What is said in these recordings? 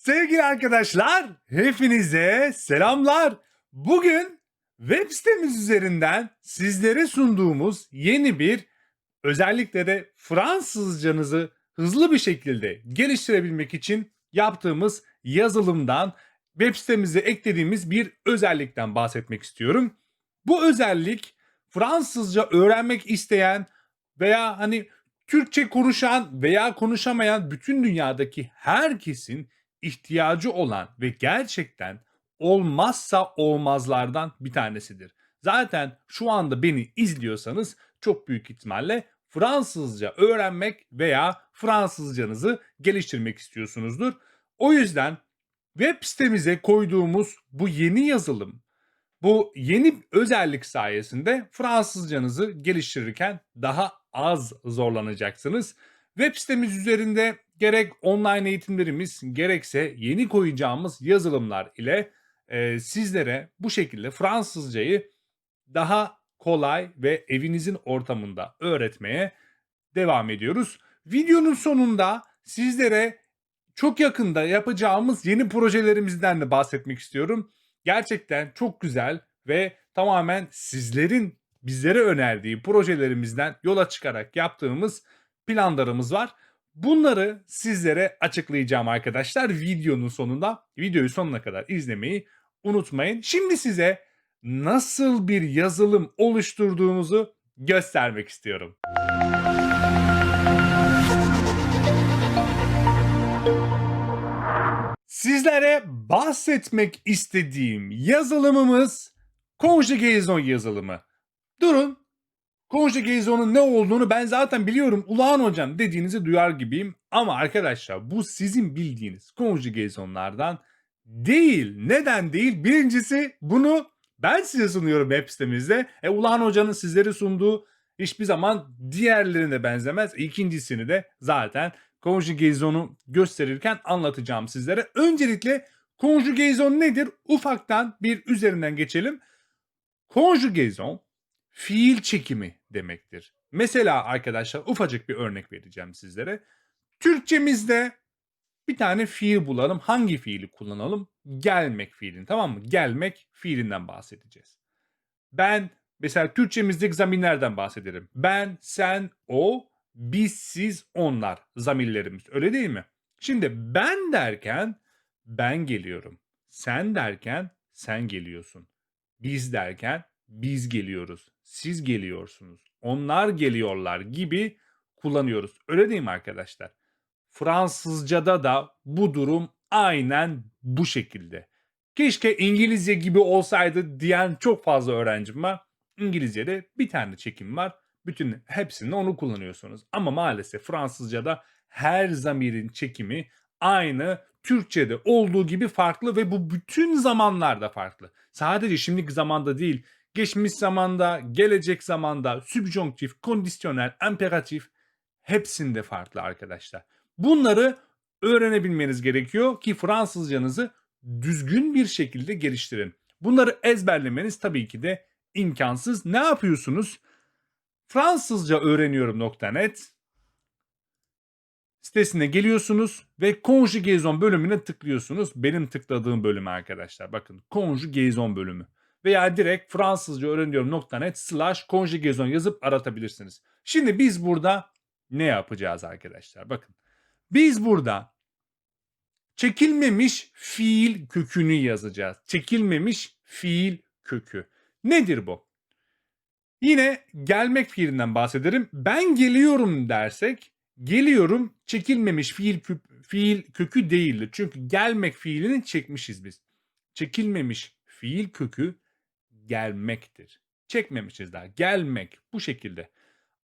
Sevgili arkadaşlar, hepinize selamlar. Bugün web sitemiz üzerinden sizlere sunduğumuz yeni bir özellikle de Fransızcanızı hızlı bir şekilde geliştirebilmek için yaptığımız yazılımdan web sitemize eklediğimiz bir özellikten bahsetmek istiyorum. Bu özellik Fransızca öğrenmek isteyen veya hani Türkçe konuşan veya konuşamayan bütün dünyadaki herkesin ihtiyacı olan ve gerçekten olmazsa olmazlardan bir tanesidir. Zaten şu anda beni izliyorsanız çok büyük ihtimalle Fransızca öğrenmek veya Fransızcanızı geliştirmek istiyorsunuzdur. O yüzden web sitemize koyduğumuz bu yeni yazılım, bu yeni özellik sayesinde Fransızcanızı geliştirirken daha az zorlanacaksınız. Web sitemiz üzerinde gerek online eğitimlerimiz gerekse yeni koyacağımız yazılımlar ile e, sizlere bu şekilde Fransızcayı daha kolay ve evinizin ortamında öğretmeye devam ediyoruz. Videonun sonunda sizlere çok yakında yapacağımız yeni projelerimizden de bahsetmek istiyorum. Gerçekten çok güzel ve tamamen sizlerin bizlere önerdiği projelerimizden yola çıkarak yaptığımız planlarımız var. Bunları sizlere açıklayacağım arkadaşlar videonun sonunda. Videoyu sonuna kadar izlemeyi unutmayın. Şimdi size nasıl bir yazılım oluşturduğumuzu göstermek istiyorum. Sizlere bahsetmek istediğim yazılımımız Conjugaison yazılımı. Durun. Conjugaison'un ne olduğunu ben zaten biliyorum. Ulağan hocam dediğinizi duyar gibiyim. Ama arkadaşlar bu sizin bildiğiniz Conjugaison'lardan değil. Neden değil? Birincisi bunu ben size sunuyorum web sitemizde. E, Ulağan hocanın sizlere sunduğu hiçbir zaman diğerlerine benzemez. İkincisini de zaten Conjugaison'u gösterirken anlatacağım sizlere. Öncelikle Conjugaison nedir? Ufaktan bir üzerinden geçelim. Conjugaison fiil çekimi demektir. Mesela arkadaşlar ufacık bir örnek vereceğim sizlere. Türkçemizde bir tane fiil bulalım. Hangi fiili kullanalım? Gelmek fiilini tamam mı? Gelmek fiilinden bahsedeceğiz. Ben mesela Türkçemizdeki zamirlerden bahsederim. Ben, sen, o, biz, siz, onlar zamirlerimiz. Öyle değil mi? Şimdi ben derken ben geliyorum. Sen derken sen geliyorsun. Biz derken biz geliyoruz. Siz geliyorsunuz. Onlar geliyorlar gibi kullanıyoruz. Öyle değil mi arkadaşlar? Fransızcada da bu durum aynen bu şekilde. Keşke İngilizce gibi olsaydı diyen çok fazla öğrencim var. İngilizce'de bir tane çekim var. Bütün hepsinde onu kullanıyorsunuz. Ama maalesef Fransızca'da her zamirin çekimi aynı Türkçe'de olduğu gibi farklı ve bu bütün zamanlarda farklı. Sadece şimdiki zamanda değil, geçmiş zamanda, gelecek zamanda, sübjonktif, kondisyonel, imperatif hepsinde farklı arkadaşlar. Bunları öğrenebilmeniz gerekiyor ki Fransızcanızı düzgün bir şekilde geliştirin. Bunları ezberlemeniz tabii ki de imkansız. Ne yapıyorsunuz? Fransızca öğreniyorum.net sitesine geliyorsunuz ve Conjugaison bölümüne tıklıyorsunuz. Benim tıkladığım bölümü arkadaşlar. Bakın Conjugaison bölümü. Veya direkt Fransızca öğreniyorum.net slash Conjugaison yazıp aratabilirsiniz. Şimdi biz burada ne yapacağız arkadaşlar? Bakın. Biz burada çekilmemiş fiil kökünü yazacağız. Çekilmemiş fiil kökü. Nedir bu? Yine gelmek fiilinden bahsederim. Ben geliyorum dersek geliyorum çekilmemiş fiil, kö- fiil kökü değildir. Çünkü gelmek fiilini çekmişiz biz. Çekilmemiş fiil kökü gelmektir. Çekmemişiz daha. Gelmek bu şekilde.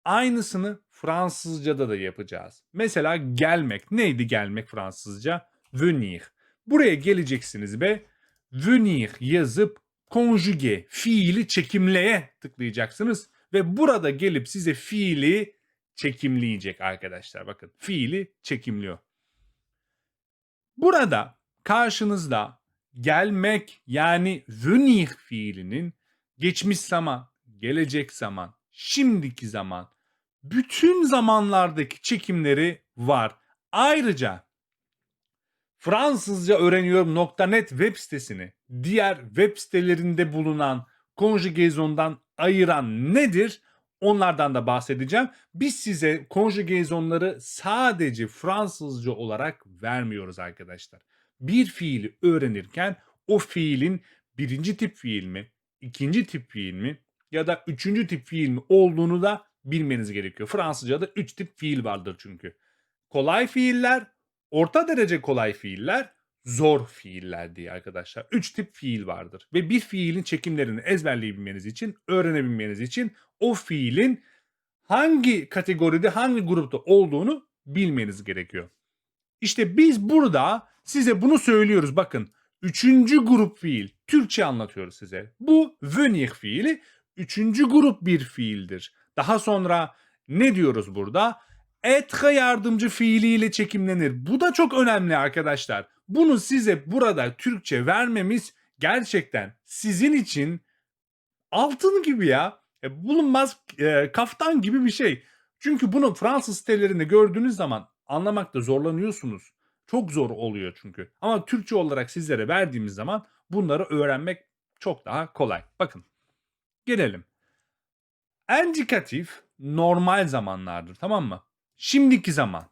Aynısını Fransızca'da da yapacağız. Mesela gelmek. Neydi gelmek Fransızca? Venir. Buraya geleceksiniz ve venir yazıp conjugue fiili çekimleye tıklayacaksınız ve burada gelip size fiili çekimleyecek arkadaşlar. Bakın fiili çekimliyor. Burada karşınızda gelmek yani venir fiilinin geçmiş zaman, gelecek zaman, şimdiki zaman, bütün zamanlardaki çekimleri var. Ayrıca Fransızca öğreniyorum.net web sitesini diğer web sitelerinde bulunan konjugasyondan ayıran nedir? Onlardan da bahsedeceğim. Biz size konjugasyonları sadece Fransızca olarak vermiyoruz arkadaşlar. Bir fiili öğrenirken o fiilin birinci tip fiil mi, ikinci tip fiil mi ya da üçüncü tip fiil mi olduğunu da bilmeniz gerekiyor. Fransızca'da üç tip fiil vardır çünkü. Kolay fiiller, orta derece kolay fiiller, zor fiiller diye arkadaşlar. Üç tip fiil vardır. Ve bir fiilin çekimlerini ezberleyebilmeniz için, öğrenebilmeniz için o fiilin hangi kategoride, hangi grupta olduğunu bilmeniz gerekiyor. İşte biz burada size bunu söylüyoruz. Bakın üçüncü grup fiil. Türkçe anlatıyoruz size. Bu venir fiili üçüncü grup bir fiildir. Daha sonra ne diyoruz burada? Etre yardımcı fiiliyle çekimlenir. Bu da çok önemli arkadaşlar. Bunu size burada Türkçe vermemiz gerçekten sizin için altın gibi ya. E, Bulunmaz e, kaftan gibi bir şey. Çünkü bunu Fransız sitelerinde gördüğünüz zaman anlamakta zorlanıyorsunuz. Çok zor oluyor çünkü. Ama Türkçe olarak sizlere verdiğimiz zaman bunları öğrenmek çok daha kolay. Bakın gelelim. Endikatif normal zamanlardır tamam mı? Şimdiki zaman.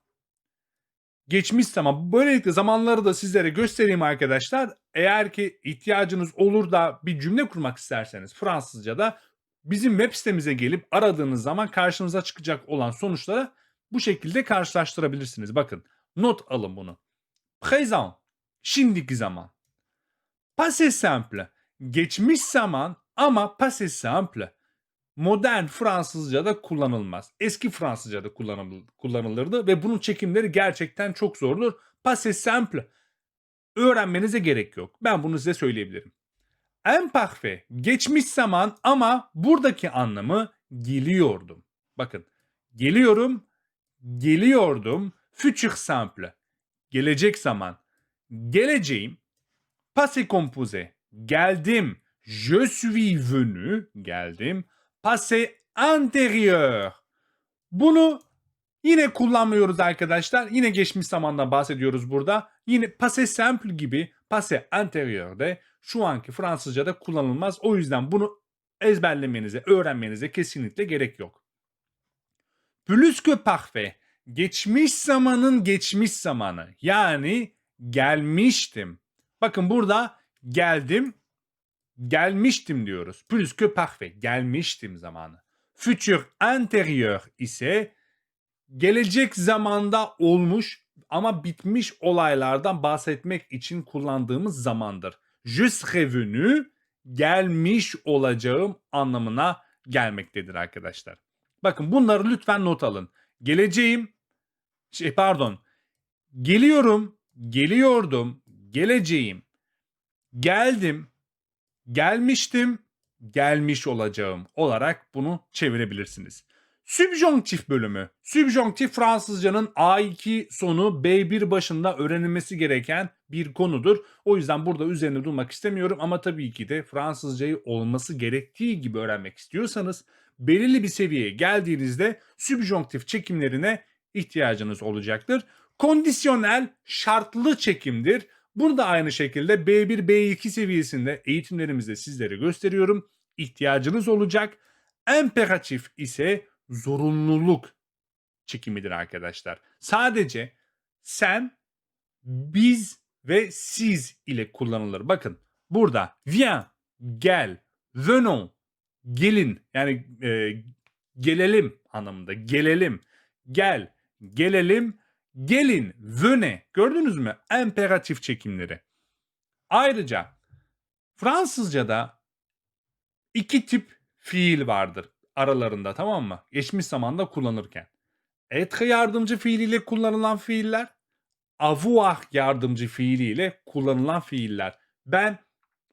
Geçmiş zaman. Böylelikle zamanları da sizlere göstereyim arkadaşlar. Eğer ki ihtiyacınız olur da bir cümle kurmak isterseniz Fransızca'da bizim web sitemize gelip aradığınız zaman karşınıza çıkacak olan sonuçlara bu şekilde karşılaştırabilirsiniz. Bakın not alın bunu. Présent şimdiki zaman. Passé simple geçmiş zaman ama passé simple modern Fransızca'da kullanılmaz. Eski Fransızca'da kullanıl- kullanılırdı ve bunun çekimleri gerçekten çok zordur. Passé simple öğrenmenize gerek yok. Ben bunu size söyleyebilirim. Imparfait geçmiş zaman ama buradaki anlamı geliyordum. Bakın geliyorum, geliyordum. Futur simple gelecek zaman. Geleceğim. Passé composé geldim. Je suis venu geldim. Passé antérieur. Bunu yine kullanmıyoruz arkadaşlar. Yine geçmiş zamandan bahsediyoruz burada. Yine passé simple gibi passé antérieur de şu anki Fransızca'da kullanılmaz. O yüzden bunu ezberlemenize, öğrenmenize kesinlikle gerek yok. Plus que parfait. Geçmiş zamanın geçmiş zamanı. Yani gelmiştim. Bakın burada geldim, gelmiştim diyoruz. Plus que parfait. Gelmiştim zamanı. Futur antérieur ise gelecek zamanda olmuş ama bitmiş olaylardan bahsetmek için kullandığımız zamandır. Je serai venu gelmiş olacağım anlamına gelmektedir arkadaşlar. Bakın bunları lütfen not alın. Geleceğim, şey pardon, geliyorum, geliyordum, geleceğim, geldim, gelmiştim, gelmiş olacağım olarak bunu çevirebilirsiniz. Sübjonktif bölümü. Sübjonktif Fransızcanın A2 sonu B1 başında öğrenilmesi gereken bir konudur. O yüzden burada üzerine durmak istemiyorum ama tabii ki de Fransızcayı olması gerektiği gibi öğrenmek istiyorsanız belirli bir seviyeye geldiğinizde sübjonktif çekimlerine ihtiyacınız olacaktır. Kondisyonel şartlı çekimdir. Bunu da aynı şekilde B1, B2 seviyesinde eğitimlerimizde sizlere gösteriyorum. İhtiyacınız olacak. Imperatif ise zorunluluk çekimidir arkadaşlar. Sadece sen, biz ve siz ile kullanılır. Bakın burada viens, gel, venons, gelin yani e, gelelim anlamında gelelim, gel, gelelim, gelin, venez. Gördünüz mü? Imperatif çekimleri. Ayrıca Fransızca'da iki tip fiil vardır aralarında tamam mı? Geçmiş zamanda kullanırken. Être yardımcı fiiliyle kullanılan fiiller, avoir yardımcı fiiliyle kullanılan fiiller. Ben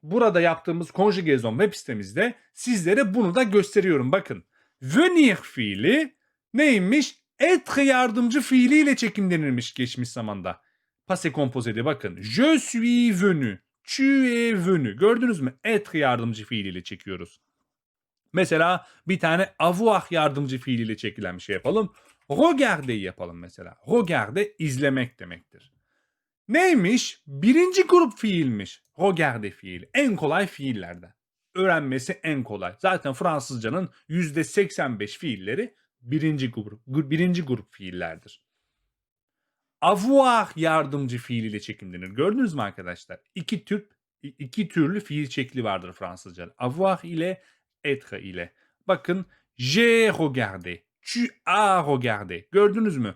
burada yaptığımız konjugezon web sitemizde sizlere bunu da gösteriyorum. Bakın venir fiili neymiş? Être yardımcı fiiliyle çekimlenirmiş geçmiş zamanda. Passé composé'de bakın. Je suis venu. Tu es venu. Gördünüz mü? Être yardımcı fiiliyle çekiyoruz. Mesela bir tane avoir yardımcı fiiliyle çekilen bir şey yapalım. Regarder yapalım mesela. Regarder izlemek demektir. Neymiş? Birinci grup fiilmiş. Regarder fiili. En kolay fiillerden. Öğrenmesi en kolay. Zaten Fransızcanın %85 fiilleri birinci grup, birinci grup fiillerdir. Avoir yardımcı fiiliyle çekimlenir. Gördünüz mü arkadaşlar? İki tür iki türlü fiil şekli vardır Fransızca'da. Avoir ile être ile. Bakın j'ai regardé, tu as regardé. Gördünüz mü?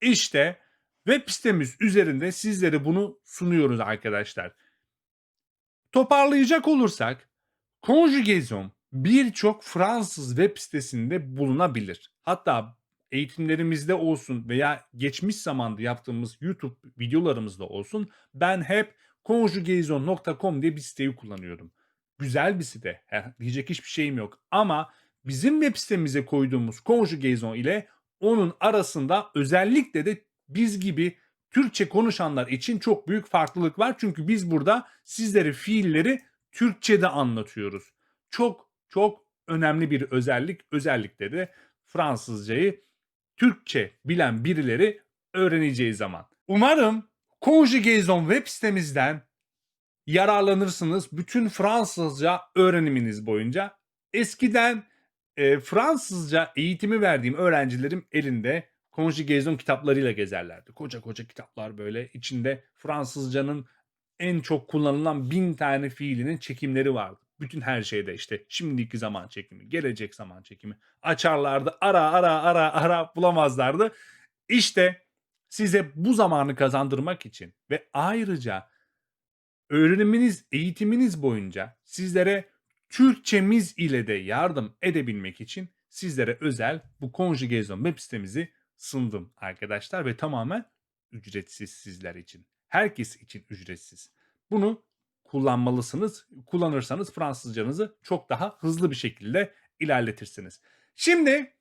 İşte web sitemiz üzerinde sizlere bunu sunuyoruz arkadaşlar. Toparlayacak olursak conjugaison birçok Fransız web sitesinde bulunabilir. Hatta eğitimlerimizde olsun veya geçmiş zamanda yaptığımız YouTube videolarımızda olsun ben hep conjugaison.com diye bir siteyi kullanıyorum. Güzel bir site. Diyecek hiçbir şeyim yok. Ama bizim web sitemize koyduğumuz conjugaison ile onun arasında özellikle de biz gibi Türkçe konuşanlar için çok büyük farklılık var. Çünkü biz burada sizlere fiilleri Türkçe'de anlatıyoruz. Çok çok önemli bir özellik. Özellikle de Fransızcayı Türkçe bilen birileri öğreneceği zaman. Umarım Conjugaison web sitemizden yararlanırsınız bütün Fransızca öğreniminiz boyunca. Eskiden e, Fransızca eğitimi verdiğim öğrencilerim elinde Conjugaison kitaplarıyla gezerlerdi. Koca koca kitaplar böyle içinde Fransızcanın en çok kullanılan bin tane fiilinin çekimleri vardı. Bütün her şeyde işte şimdiki zaman çekimi, gelecek zaman çekimi açarlardı. Ara ara ara ara bulamazlardı. İşte size bu zamanı kazandırmak için ve ayrıca öğreniminiz, eğitiminiz boyunca sizlere Türkçemiz ile de yardım edebilmek için sizlere özel bu Conjugaison web sitemizi sundum arkadaşlar ve tamamen ücretsiz sizler için. Herkes için ücretsiz. Bunu kullanmalısınız. Kullanırsanız Fransızcanızı çok daha hızlı bir şekilde ilerletirsiniz. Şimdi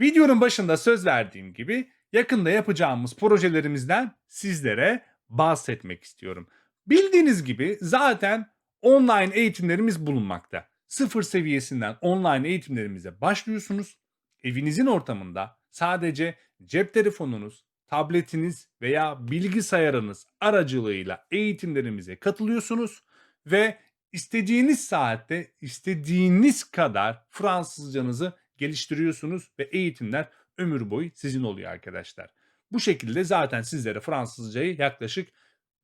videonun başında söz verdiğim gibi yakında yapacağımız projelerimizden sizlere bahsetmek istiyorum. Bildiğiniz gibi zaten online eğitimlerimiz bulunmakta. Sıfır seviyesinden online eğitimlerimize başlıyorsunuz. Evinizin ortamında sadece cep telefonunuz, tabletiniz veya bilgisayarınız aracılığıyla eğitimlerimize katılıyorsunuz ve istediğiniz saatte istediğiniz kadar Fransızcanızı geliştiriyorsunuz ve eğitimler ömür boyu sizin oluyor arkadaşlar. Bu şekilde zaten sizlere Fransızcayı yaklaşık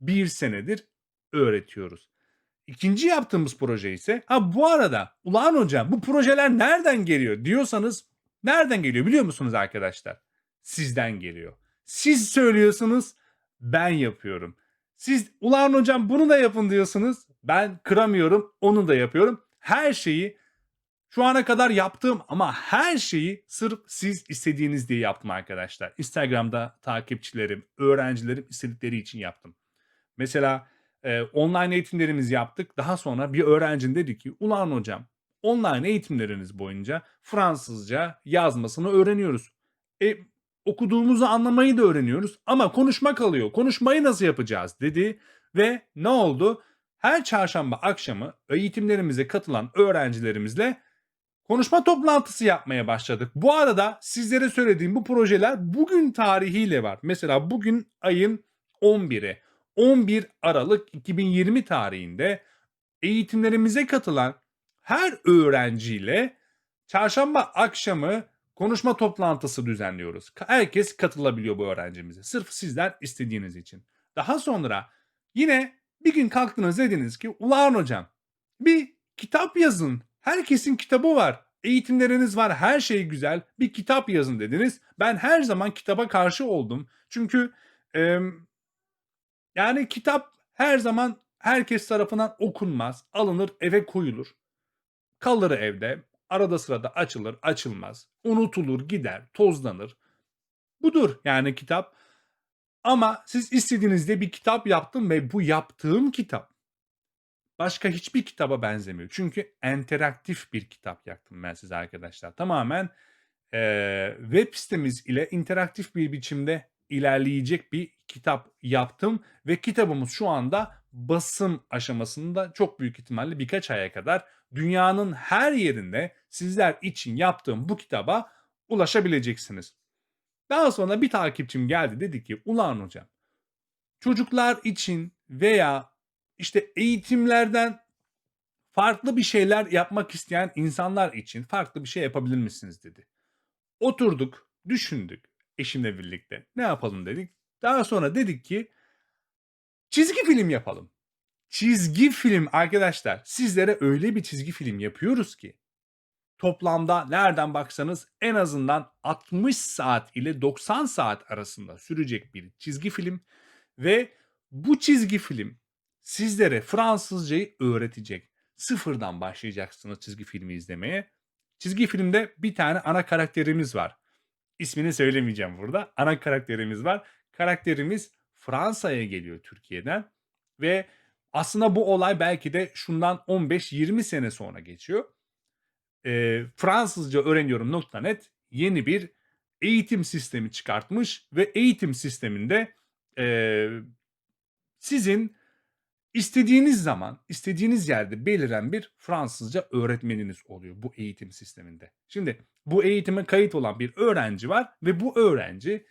bir senedir öğretiyoruz. İkinci yaptığımız proje ise ha bu arada ulan hocam bu projeler nereden geliyor diyorsanız nereden geliyor biliyor musunuz arkadaşlar? Sizden geliyor. Siz söylüyorsunuz ben yapıyorum. Siz ulan hocam bunu da yapın diyorsunuz. Ben kıramıyorum onu da yapıyorum. Her şeyi şu ana kadar yaptığım ama her şeyi sırf siz istediğiniz diye yaptım arkadaşlar. Instagram'da takipçilerim, öğrencilerim istedikleri için yaptım. Mesela e, online eğitimlerimizi yaptık. Daha sonra bir öğrencim dedi ki ulan hocam online eğitimleriniz boyunca Fransızca yazmasını öğreniyoruz. E, okuduğumuzu anlamayı da öğreniyoruz ama konuşma kalıyor. Konuşmayı nasıl yapacağız dedi ve ne oldu? Her çarşamba akşamı eğitimlerimize katılan öğrencilerimizle konuşma toplantısı yapmaya başladık. Bu arada sizlere söylediğim bu projeler bugün tarihiyle var. Mesela bugün ayın 11'i. 11 Aralık 2020 tarihinde eğitimlerimize katılan her öğrenciyle çarşamba akşamı konuşma toplantısı düzenliyoruz. Herkes katılabiliyor bu öğrencimize. Sırf sizler istediğiniz için. Daha sonra yine bir gün kalktınız dediniz ki ulan hocam bir kitap yazın. Herkesin kitabı var. Eğitimleriniz var. Her şey güzel. Bir kitap yazın dediniz. Ben her zaman kitaba karşı oldum. Çünkü e, yani kitap her zaman herkes tarafından okunmaz. Alınır eve koyulur. Kalır evde. Arada sırada açılır açılmaz. Unutulur gider tozlanır. Budur yani kitap. Ama siz istediğinizde bir kitap yaptım ve bu yaptığım kitap başka hiçbir kitaba benzemiyor. Çünkü interaktif bir kitap yaptım ben size arkadaşlar. Tamamen e, web sitemiz ile interaktif bir biçimde ilerleyecek bir kitap yaptım ve kitabımız şu anda basım aşamasında çok büyük ihtimalle birkaç aya kadar dünyanın her yerinde sizler için yaptığım bu kitaba ulaşabileceksiniz. Daha sonra bir takipçim geldi dedi ki ulan hocam çocuklar için veya işte eğitimlerden farklı bir şeyler yapmak isteyen insanlar için farklı bir şey yapabilir misiniz dedi. Oturduk, düşündük eşimle birlikte. Ne yapalım dedik. Daha sonra dedik ki çizgi film yapalım. Çizgi film arkadaşlar sizlere öyle bir çizgi film yapıyoruz ki toplamda nereden baksanız en azından 60 saat ile 90 saat arasında sürecek bir çizgi film ve bu çizgi film sizlere Fransızcayı öğretecek. Sıfırdan başlayacaksınız çizgi filmi izlemeye. Çizgi filmde bir tane ana karakterimiz var. İsmini söylemeyeceğim burada. Ana karakterimiz var. Karakterimiz Fransa'ya geliyor Türkiye'den ve aslında bu olay belki de şundan 15-20 sene sonra geçiyor. Eee, Fransızca öğreniyorum.net yeni bir eğitim sistemi çıkartmış ve eğitim sisteminde eee, sizin istediğiniz zaman, istediğiniz yerde beliren bir Fransızca öğretmeniniz oluyor bu eğitim sisteminde. Şimdi bu eğitime kayıt olan bir öğrenci var ve bu öğrenci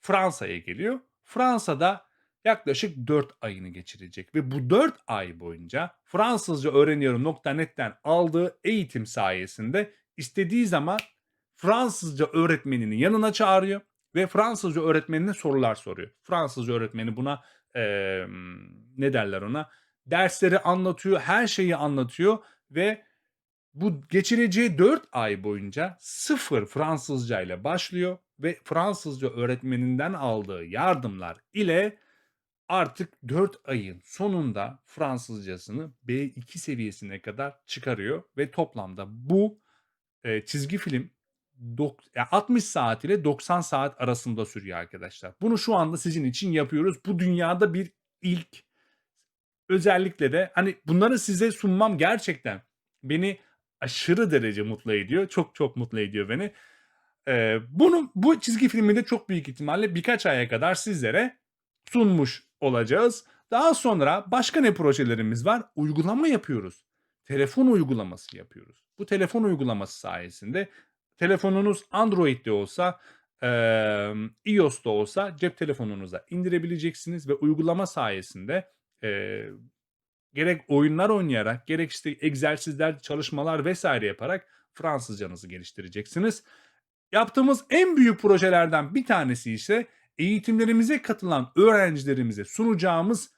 Fransa'ya geliyor. Fransa'da yaklaşık 4 ayını geçirecek ve bu 4 ay boyunca Fransızca öğreniyorum.net'ten aldığı eğitim sayesinde istediği zaman Fransızca öğretmenini yanına çağırıyor ve Fransızca öğretmenine sorular soruyor. Fransızca öğretmeni buna emm, ne derler ona? Dersleri anlatıyor, her şeyi anlatıyor ve bu geçireceği 4 ay boyunca sıfır Fransızca ile başlıyor ve Fransızca öğretmeninden aldığı yardımlar ile artık 4 ayın sonunda Fransızcasını B2 seviyesine kadar çıkarıyor ve toplamda bu eee, çizgi film dok ya 60 saat ile 90 saat arasında sürüyor arkadaşlar. Bunu şu anda sizin için yapıyoruz. Bu dünyada bir ilk. Özellikle de hani bunları size sunmam gerçekten beni aşırı derece mutlu ediyor. Çok çok mutlu ediyor beni. Eee, bunu bu çizgi filmi de çok büyük ihtimalle birkaç aya kadar sizlere sunmuş olacağız. Daha sonra başka ne projelerimiz var? Uygulama yapıyoruz. Telefon uygulaması yapıyoruz. Bu telefon uygulaması sayesinde telefonunuz Android'de olsa, emm, iOS'ta olsa cep telefonunuza indirebileceksiniz ve uygulama sayesinde, eee, gerek oyunlar oynayarak gerek işte egzersizler, çalışmalar vs. yaparak Fransızcanızı geliştireceksiniz. Yaptığımız en büyük projelerden bir tanesi ise eğitimlerimize katılan öğrencilerimize sunacağımız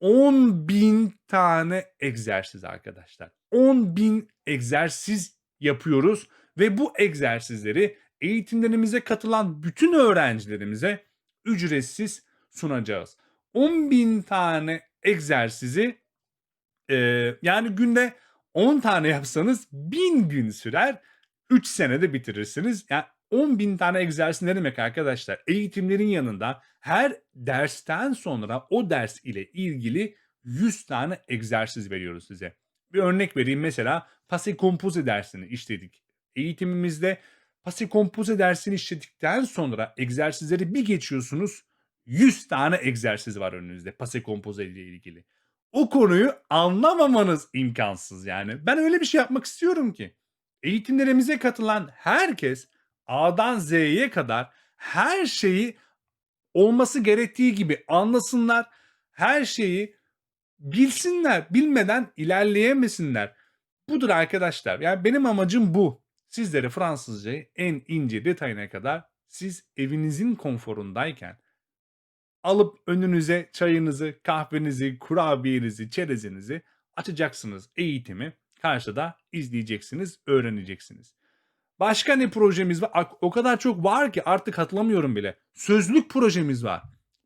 10.000 tane egzersiz arkadaşlar. 10.000 egzersiz yapıyoruz ve bu egzersizleri eğitimlerimize katılan bütün öğrencilerimize ücretsiz sunacağız. 10.000 tane egzersizi eee, yani günde 10 tane yapsanız 1000 gün sürer. 3 senede bitirirsiniz. Ya 10.000 tane egzersiz ne demek arkadaşlar? Eğitimlerin yanında her dersten sonra o ders ile ilgili 100 tane egzersiz veriyoruz size. Bir örnek vereyim mesela Passé Composé dersini işledik. Eğitimimizde Passé Composé dersini işledikten sonra egzersizleri bir geçiyorsunuz. 100 tane egzersiz var önünüzde Passé Composé ile ilgili. O konuyu anlamamanız imkansız yani. Ben öyle bir şey yapmak istiyorum ki eğitimlerimize katılan herkes A'dan Z'ye kadar her şeyi olması gerektiği gibi anlasınlar. Her şeyi bilsinler. Bilmeden ilerleyemesinler. Budur arkadaşlar. Yani benim amacım bu. Sizlere Fransızcayı en ince detayına kadar siz evinizin konforundayken alıp önünüze çayınızı, kahvenizi, kurabiyenizi, çerezinizi açacaksınız eğitimi. Karşıda izleyeceksiniz, öğreneceksiniz. Başka ne projemiz var? O kadar çok var ki artık hatırlamıyorum bile. Sözlük projemiz var.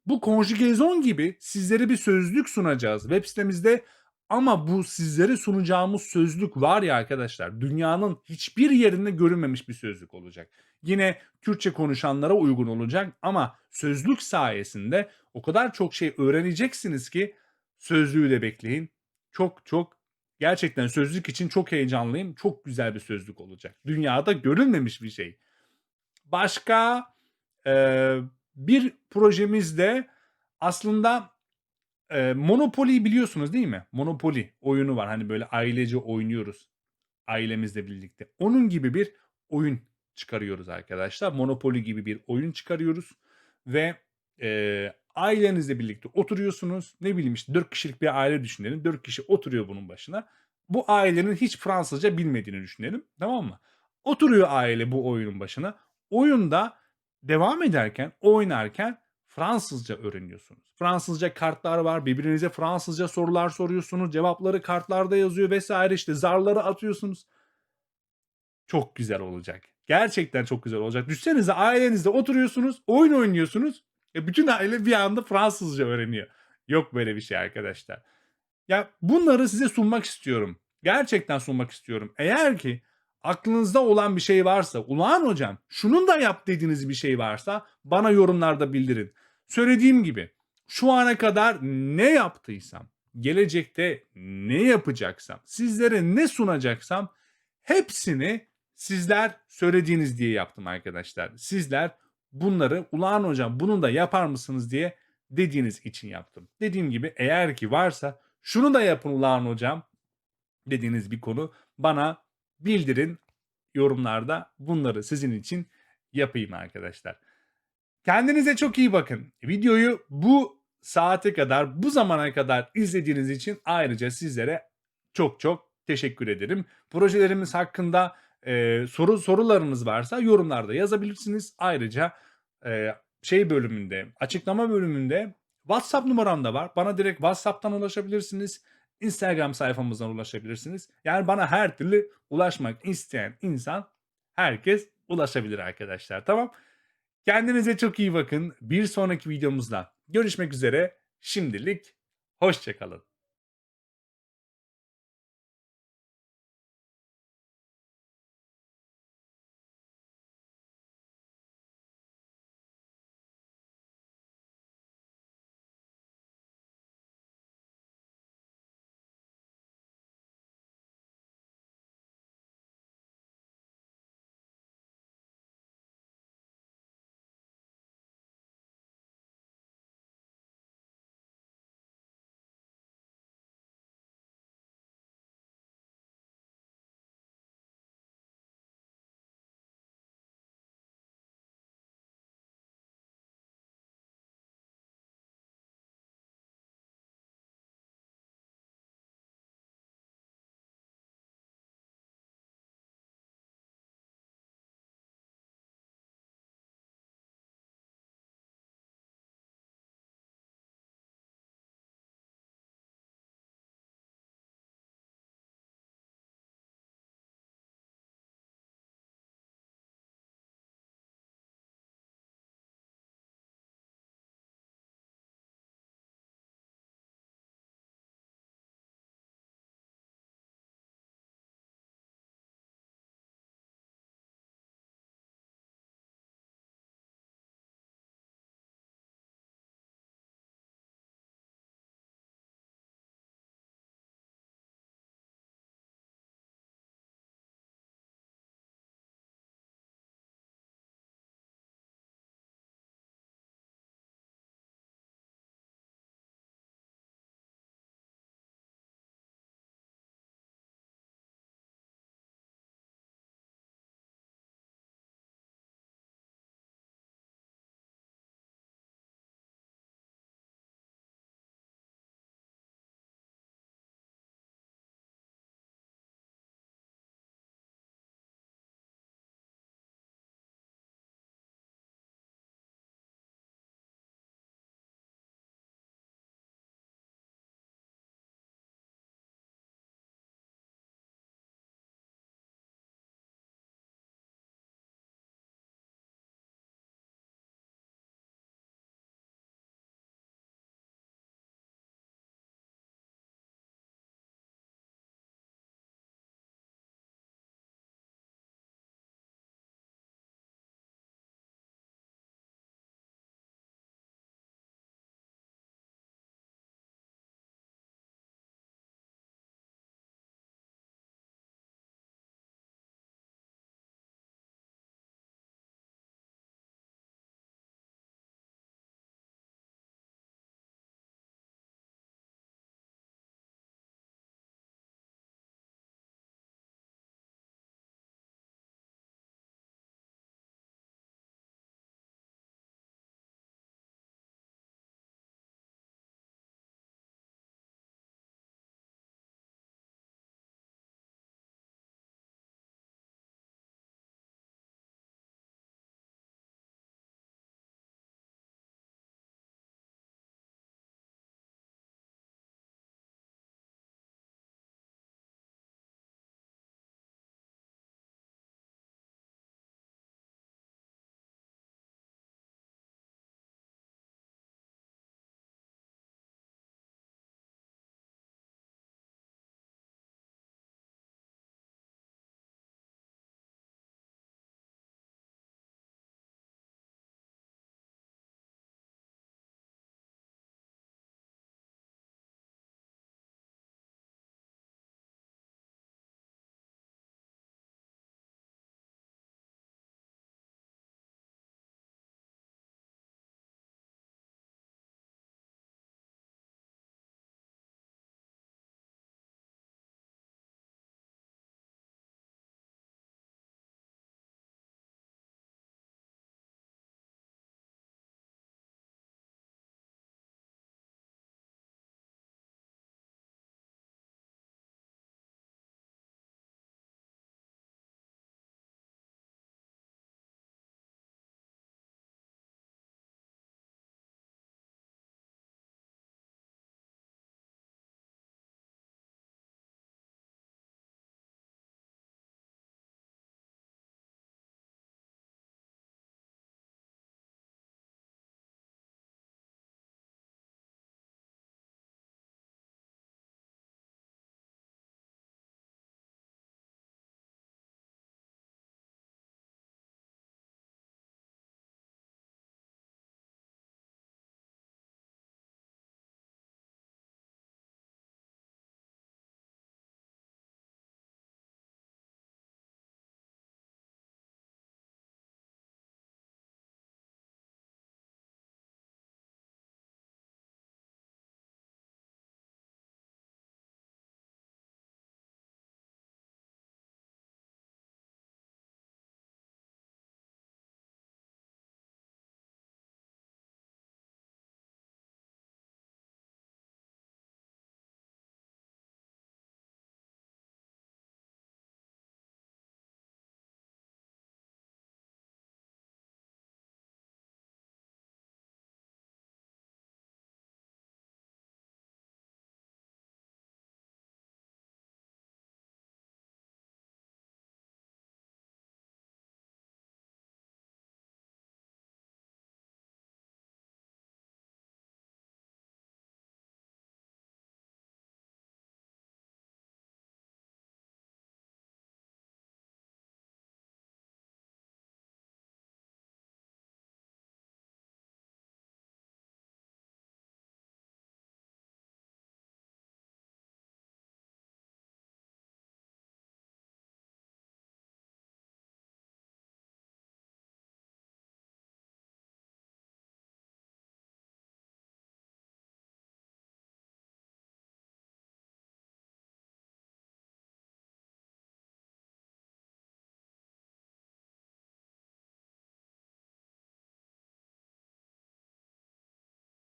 Bu konjugezon gibi sizlere bir sözlük sunacağız web sitemizde. Ama bu sizlere sunacağımız sözlük var ya arkadaşlar dünyanın hiçbir yerinde görünmemiş bir sözlük olacak. Yine Türkçe konuşanlara uygun olacak ama sözlük sayesinde o kadar çok şey öğreneceksiniz ki sözlüğü de bekleyin. Çok çok gerçekten sözlük için çok heyecanlıyım. Çok güzel bir sözlük olacak. Dünyada görülmemiş bir şey. Başka eee, bir projemiz de aslında eee Monopoly'yi biliyorsunuz değil mi? Monopoly oyunu var. Hani böyle ailece oynuyoruz ailemizle birlikte. Onun gibi bir oyun çıkarıyoruz arkadaşlar. Monopoly gibi bir oyun çıkarıyoruz ve eee, Ailenizle birlikte oturuyorsunuz. Ne bileyim işte 4 kişilik bir aile düşünelim. 4 kişi oturuyor bunun başına. Bu ailenin hiç Fransızca bilmediğini düşünelim. Tamam mı? Oturuyor aile bu oyunun başına. Oyunda devam ederken, oynarken Fransızca öğreniyorsunuz. Fransızca kartlar var. Birbirinize Fransızca sorular soruyorsunuz. Cevapları kartlarda yazıyor vesaire. işte zarları atıyorsunuz. Çok güzel olacak. Gerçekten çok güzel olacak. Düşünsenize ailenizde oturuyorsunuz, oyun oynuyorsunuz. E bütün aile bir anda Fransızca öğreniyor. Yok böyle bir şey arkadaşlar. Ya bunları size sunmak istiyorum. Gerçekten sunmak istiyorum. Eğer ki aklınızda olan bir şey varsa, Ulan hocam şunun da yap dediğiniz bir şey varsa bana yorumlarda bildirin. Söylediğim gibi şu ana kadar ne yaptıysam, gelecekte ne yapacaksam, sizlere ne sunacaksam hepsini sizler söylediğiniz diye yaptım arkadaşlar. Sizler bunları Ulan hocam bunu da yapar mısınız diye dediğiniz için yaptım. Dediğim gibi eğer ki varsa şunu da yapın Ulan hocam dediğiniz bir konu bana bildirin yorumlarda bunları sizin için yapayım arkadaşlar. Kendinize çok iyi bakın. Videoyu bu saate kadar, bu zamana kadar izlediğiniz için ayrıca sizlere çok çok teşekkür ederim. Projelerimiz hakkında e, soru sorularınız varsa yorumlarda yazabilirsiniz. Ayrıca e, şey bölümünde, açıklama bölümünde WhatsApp numaram da var. Bana direkt WhatsApp'tan ulaşabilirsiniz. Instagram sayfamızdan ulaşabilirsiniz. Yani bana her türlü ulaşmak isteyen insan herkes ulaşabilir arkadaşlar. Tamam. Kendinize çok iyi bakın. Bir sonraki videomuzda görüşmek üzere. Şimdilik hoşçakalın.